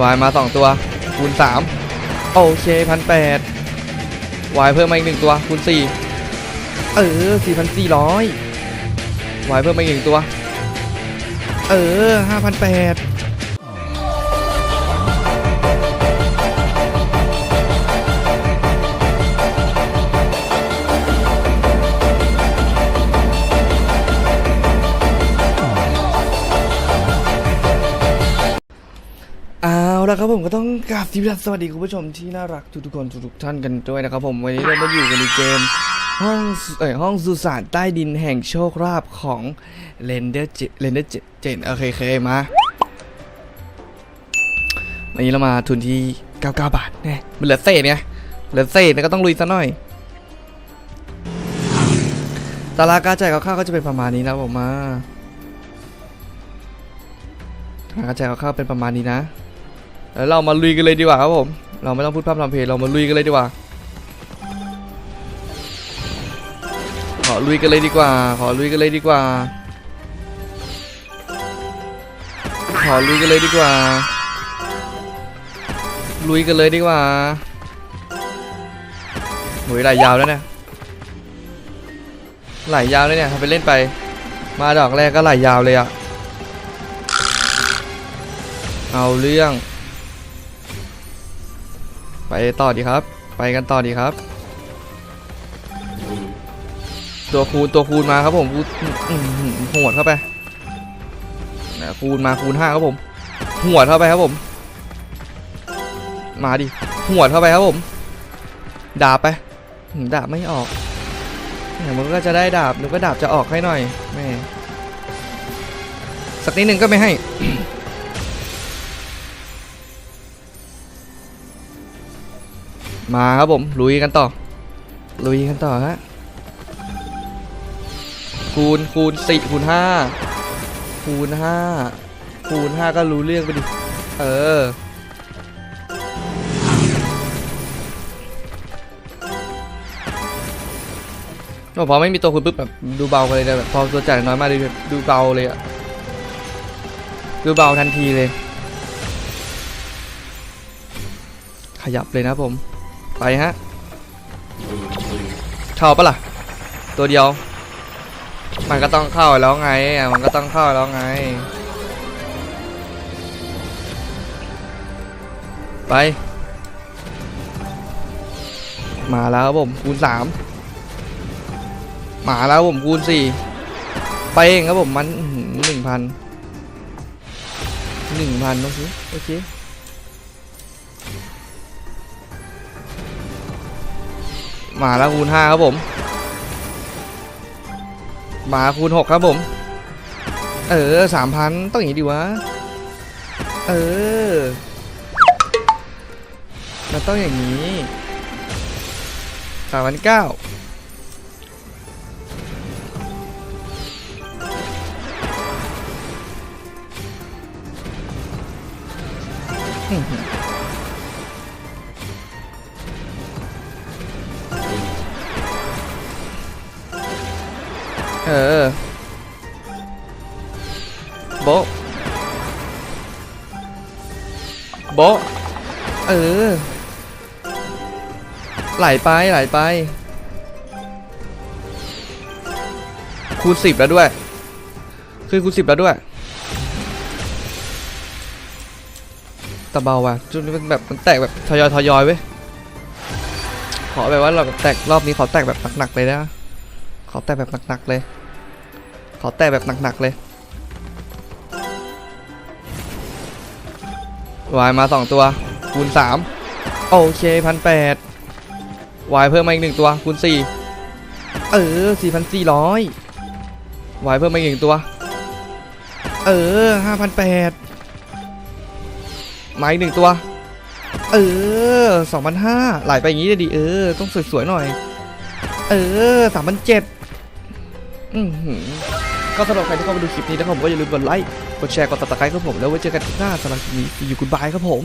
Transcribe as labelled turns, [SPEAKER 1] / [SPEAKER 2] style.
[SPEAKER 1] วายมา 2 ตัว คูณ 3 โอเคพันแปดวายเพิ่มมาอีกหนึ่งตัว คูณ 4 เออ 4,400วายเพิ่มมาอีกหนึ่งตัว เออ 5,800 ละครับผมก็ต้องกราบสวัสดีคุณผู้ชมที่น่ารักทุกๆคนทุกๆท่านกันด้วยนะครับผมวันนี้เรามาอยู่กันในเกมห้องเอ่ห้องสุสานใต้ดินแห่งโชคราบของเรนเดอร์เจเรนเดอร์เจนโอเคเคมาวันนี้เรามาทุนที่ 99 บาทแน่มันเหลือเศษไงเหลือเศษก็ต้องลุยซะหน่อยตารางการจ่ายกับข้าวก็จะเป็นประมาณนี้นะผมมาตารางการจ่ายกับข้าวเป็นประมาณนี้นะ เรามาลุยกันเลยดีกว่าครับผม เราไม่ต้องพูดพร่ำทำเพลงเรามาลุยกันเลยดีกว่า ขอลุยกันเลยดีกว่า ขอลุยกันเลยดีกว่า ขอลุยกันเลยดีกว่า ลุยกันเลยดีกว่าหวยไหลยาวแล้วเนี่ยไหลยาวเลยเนี่ยทำไปเล่นไป มาดอกแรกก็ไหลยาวเลยอะเอาเรื่อง ไปต่อดีครับ ไปกันต่อดีครับ ตัวคูณตัวคูณมาครับผมหือหวดเข้าไปนะคูณมาคูณห้าครับผม หัวเข้าไปครับผม มาดิหัวเข้าไปครับผม ดาบไปดาบไม่ออกเนี่ยมันก็จะได้ดาบหรือก็ดาบจะออกให้หน่อยแม่สักนิดหนึ่งก็ไม่ให้ มาครับผมลุยกันต่อ ลุยกันต่อฮะคูณคูณสี่คูณห้าคูณห้าคูณห้าก็รู้เรื่องไปดิเออพอไม่มีตัวคุณปุ๊บแบบดูเบาเลยนะแบบพอตัวจ่ายน้อยมากเลยดูเบาเลยอะดูเบาทันทีเลย ขยับเลยนะผม ไปฮะ เข้าปะล่ะ ตัวเดียว มันก็ต้องเข้าแล้วไงมันก็ต้องเข้าแล้วไง ไป มาแล้วผมคูณสามมาแล้วผมคูณสี่ไปเองครับผมมันหนึ่งพันหนึ่งพันโอเคโอเค มาแล้วคูณห้าครับผม มาคูณหกครับผม เออสามพันต้องอย่างนี้ดีวะ เออมันต้องอย่างนี้สามพันเก้า เออ โบโบเออ ไหลไป ไหลไป คูณสิบแล้วด้วย คือคูณสิบแล้วด้วยแต่เบาว่ะจุดนี้มันแบบมันแตกแบบทยอยทยอยเว้ย ขอแบบว่าเราแบบแตกรอบนี้ขอแตกแบบหนักๆเลยนะ ขอแตกแบบหนักๆเลย ขอแตกแบบหนักๆเลยวายมาสองตัวคูณสามโอเคพันแปดวายเพิ่มมาอีกหนึ่งตัวคูณสี่เออสี่พันสี่ร้อยวายเพิ่มมาอีกหนึ่งตัว เออห้าพันแปดมาอีกหนึ่งตัว เออสองพันห้าไหลไปอย่างนี้เลยดิเออ ต้องสวยๆหน่อย เออสามพันเจ็ด ก็สำหรับใครที่เข้ามาดูคลิปนี้นะครับผมก็อย่าลืมกดไลค์ กดแชร์ กดติดตามครับผม แล้วไว้เจอกันคลิปหน้าสำหรับคลิปนี้ see you goodbye ครับผม